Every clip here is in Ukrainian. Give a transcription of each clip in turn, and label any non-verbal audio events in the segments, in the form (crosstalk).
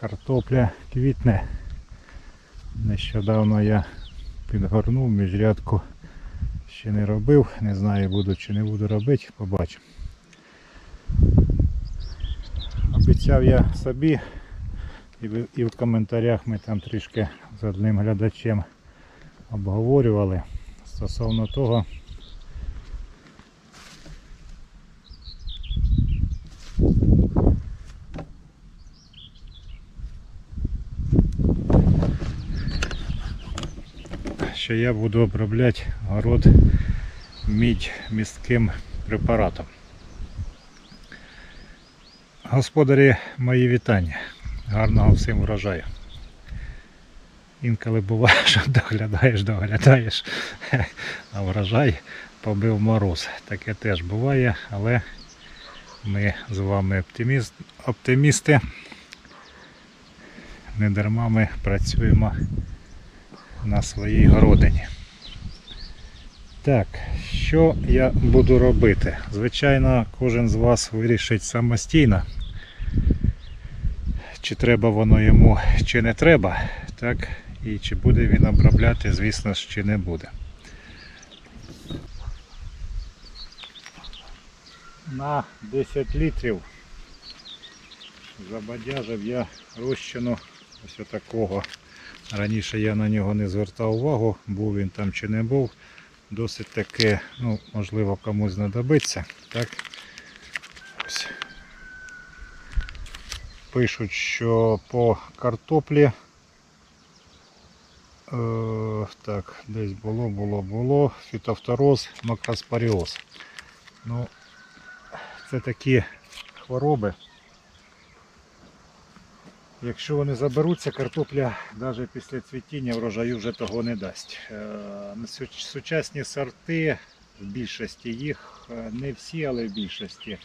Картопля квітне. Нещодавно я підгорнув міжрядку. Ще не робив, не знаю буду чи не буду робити, побачимо. Обіцяв я собі і в, коментарях ми там трішки з одним глядачем обговорювали стосовно того, що я буду обробляти город мідь містким препаратом. Господарі, мої вітання. Гарного всім врожаю. Інколи буває, що доглядаєш, доглядаєш, (laughs) а врожай побив мороз. Таке теж буває, але ми з вами оптиміст, оптимісти. Не дарма ми працюємо на своїй городині. Так, що я буду робити? Звичайно, кожен з вас вирішить самостійно, чи треба воно йому, чи не треба, так, і чи буде він обробляти, звісно ж, чи не буде. На 10 літрів забадяжив я розчину ось такого. Раніше я на нього не звертав увагу, був він там чи не був. Досить таки, ну, можливо, комусь знадобиться. Так. Пишуть, що по картоплі. Е, так, десь було, було, було. Фітофтороз, макроспоріоз. Ну, це такі хвороби. Якщо вони заберуться, картопля навіть після цвітіння врожаю вже того не дасть. Е, Сучасні сорти, в більшості їх, е, не всі, але в більшості.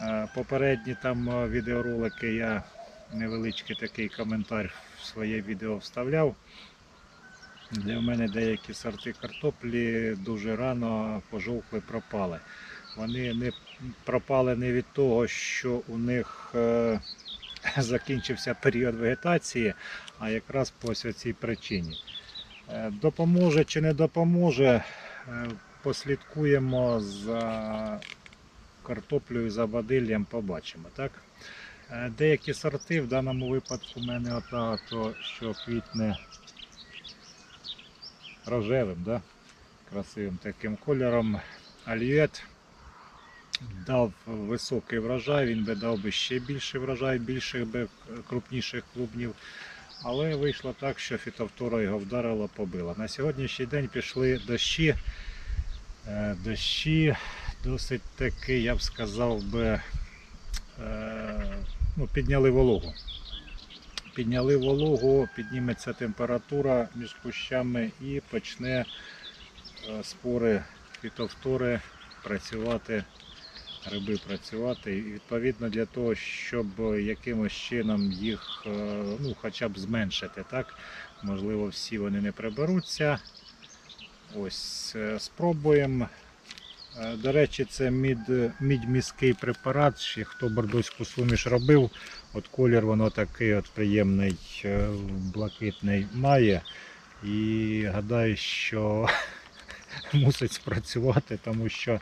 Е, Попередні там відеоролики я невеличкий такий коментар в своє відео вставляв. В мене деякі сорти картоплі дуже рано пожовкли, пропали. Вони не пропали не від того, що у них (laughs) закінчився період вегетації, а якраз по цій причині. Е, Допоможе чи не допоможе, е, послідкуємо за картоплею, за бадиллям, побачимо. Так? Е, Деякі сорти, в даному випадку в мене ота, то, що квітне рожевим, да? красивим таким кольором. Альюет дав високий врожай, він би дав би ще більший врожай, більших би крупніших клубнів. Але вийшло так, що фітовтора його вдарила, побила. На сьогоднішній день пішли дощі. Е, Дощі досить таки, я б сказав би, е, ну, підняли вологу. Підняли вологу, підніметься температура між кущами і почне е, спори фітовтори працювати гриби працювати. І відповідно для того, щоб якимось чином їх е, ну, хоча б зменшити. Так? Можливо, всі вони не приберуться. Ось е, спробуємо. Е, До речі, це мід, препарат. Ще хто бордоську суміш робив, от колір воно такий от приємний, блакитний має. І гадаю, що (laughs) мусить спрацювати, тому що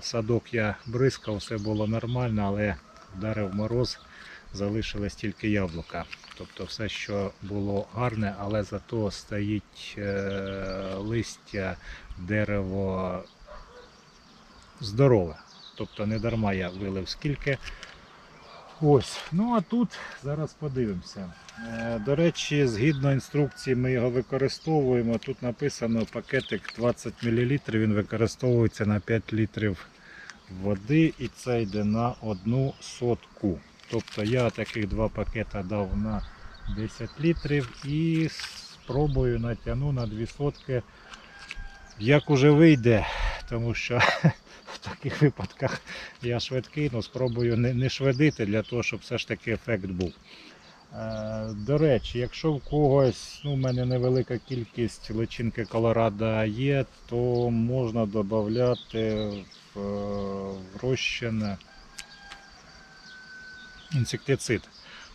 садок я бризкав, все було нормально, але вдарив мороз, залишилось тільки яблука. Тобто все, що було гарне, але зато стоїть е, листя, дерево здорове. Тобто не дарма я вилив скільки. Ось, ну а тут зараз подивимося. Е, До речі, згідно інструкції ми його використовуємо. Тут написано пакетик 20 мл, він використовується на 5 літрів води і це йде на одну сотку. Тобто я таких два пакета дав на 10 літрів і спробую натягну на 2 сотки. Як уже вийде, тому що в таких випадках я швидкий, але спробую не, не швидити для того, щоб все ж таки ефект був. Е, До речі, якщо в когось, ну, у мене невелика кількість личинки Колорадо є, то можна додати в, е, в розчин інсектицид.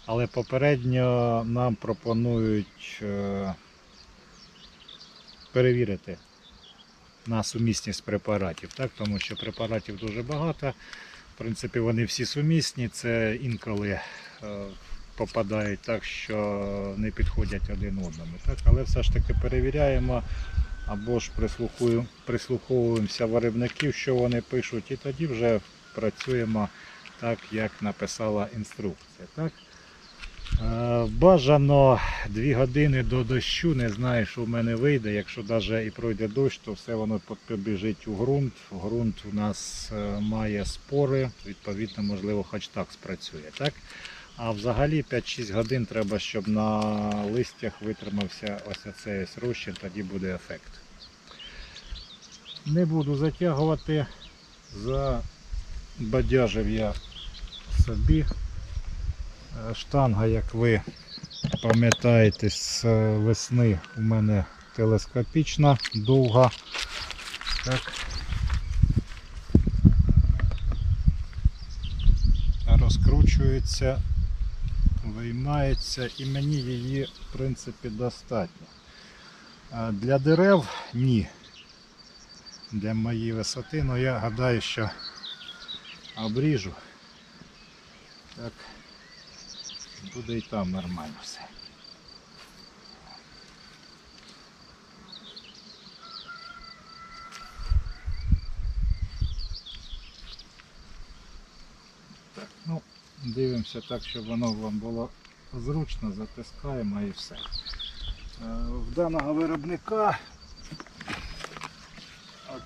Але попередньо нам пропонують е, перевірити на сумісність препаратів, так? тому що препаратів дуже багато. В принципі, вони всі сумісні. Це інколи е, попадають так, що не підходять один одному. Так? Але все ж таки перевіряємо або ж прислуховуємося виробників, що вони пишуть, і тоді вже працюємо так, як написала інструкція. Так? Е, Бажано 2 години до дощу, не знаю, що в мене вийде. Якщо навіть і пройде дощ, то все воно побіжить у ґрунт. Ґрунт у нас е, має спори, відповідно, можливо, хоч так спрацює. Так? А взагалі 5-6 годин треба, щоб на листях витримався ось цей розчин, тоді буде ефект. Не буду затягувати, забадяжив я собі. Штанга, як ви пам'ятаєте, з е, весни у мене телескопічна, довга. Так. Розкручується, виймається і мені її в принципі достатньо. Для дерев ні. Для моєї висоти, але я гадаю, що обріжу. Так буде і там нормально все. Так, ну, дивимося так, щоб воно вам було зручно, затискаємо і все. Е, В даного виробника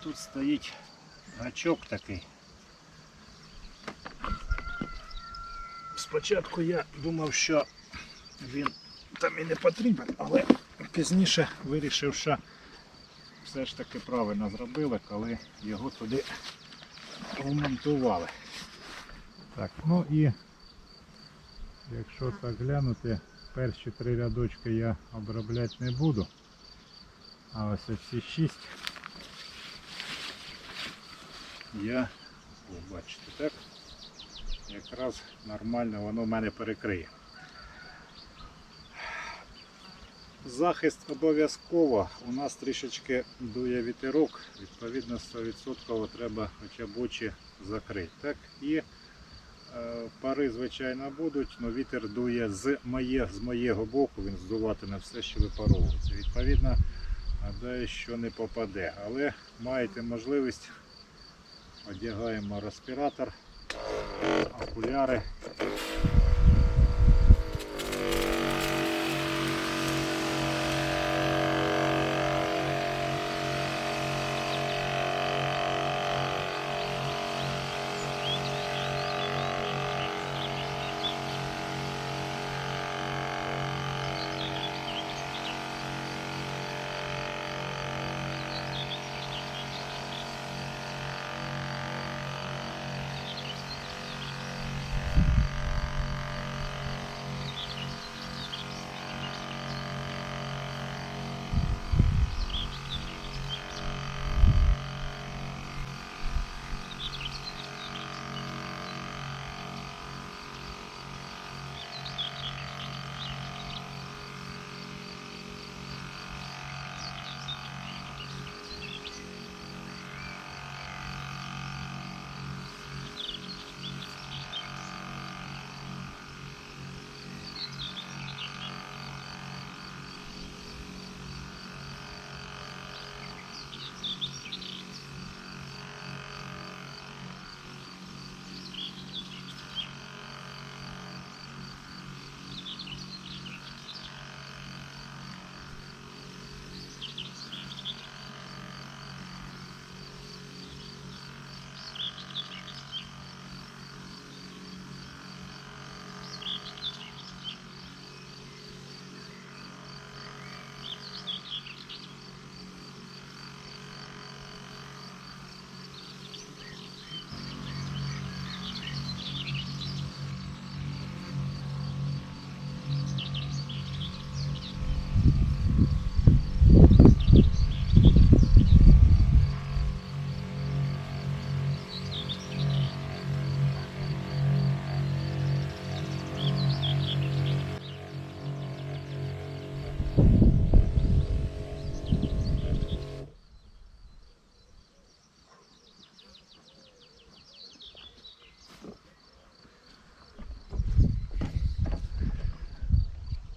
тут стоїть гачок такий. Спочатку я думав, що він там і не потрібен, але пізніше вирішив, що все ж таки правильно зробили, коли його туди вмонтували. Так, ну і якщо так глянути, перші три рядочки я обробляти не буду. А ось ці шість я, бачите, так? Якраз нормально воно в мене перекриє. Захист обов'язково. У нас трішечки дує вітерок, відповідно 100% треба хоча б очі закрити. Так? І е, пари, звичайно, будуть, але вітер дує з, моє, з моєго боку, він здуватиме все, що випаровується. Відповідно, гадаю, що не попаде. Але маєте можливість, одягаємо респіратор a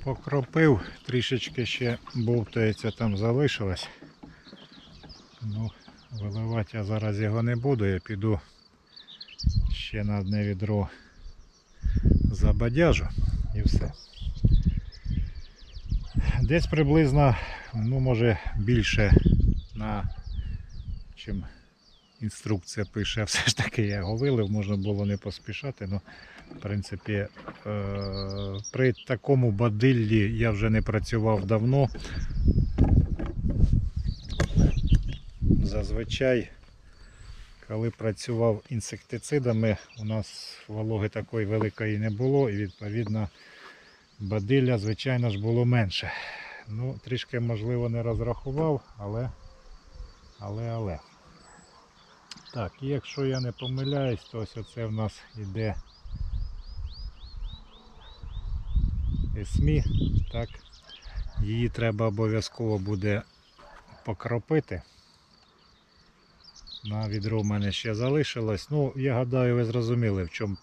Покропив, трішечки ще бовтається там залишилось. Ну, виливати я зараз його не буду, я піду ще на одне відро забадяжу і все. Десь приблизно, ну може більше на чим інструкція пише, (laughs) все ж таки я його вилив, можна було не поспішати. Ну, в принципі, е- при такому бадиллі я вже не працював давно. Зазвичай, коли працював інсектицидами, у нас вологи такої великої не було, і відповідно бадилля, звичайно ж, було менше. Ну, трішки, можливо, не розрахував, але. Але, але. Так, і якщо я не помиляюсь, то ось оце в нас іде ЕСМІ, так. Її треба обов'язково буде покропити. На відро в мене ще залишилось. Ну, я гадаю, ви зрозуміли, в чому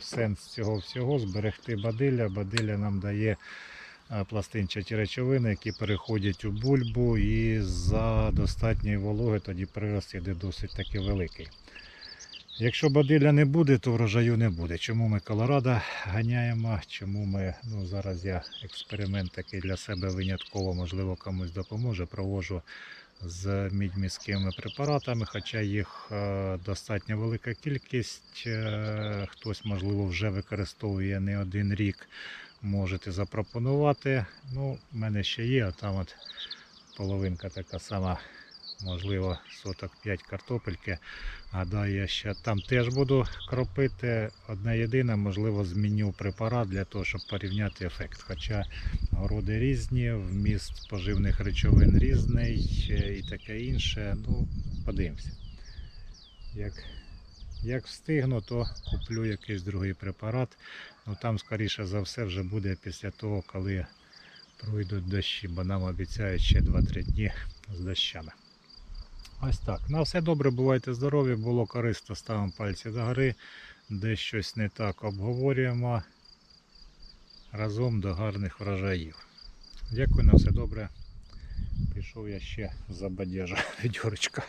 сенс цього всього. Зберегти бадилля. Бадилля нам дає е, пластинчаті речовини, які переходять у бульбу і за достатньої вологи тоді прирост іде досить таки великий. Якщо бадилля не буде, то врожаю не буде. Чому ми Колорадо ганяємо? Чому ми, ну зараз я експеримент такий для себе винятково, можливо, комусь допоможе, проводжу з мідьміськими препаратами, хоча їх е, достатньо велика кількість. Е, Хтось, можливо, вже використовує не один рік. Можете запропонувати. Ну, в мене ще є, а там от половинка така сама, можливо, соток 5 картопельки. Гадаю, я ще там теж буду кропити. Одне єдине, можливо, зміню препарат для того, щоб порівняти ефект. Хоча городи різні, вміст поживних речовин різний е, і таке інше. Ну, подивимося. Як, як встигну, то куплю якийсь другий препарат. Ну там, скоріше за все, вже буде після того, коли пройдуть дощі, бо нам обіцяють ще 2-3 дні з дощами. Ось так. На все добре, бувайте здорові, було корисно, ставимо пальці до гори, де щось не так обговорюємо разом до гарних врожаїв. Дякую на все добре. Пішов я ще за бадежа (laughs) відьорочка.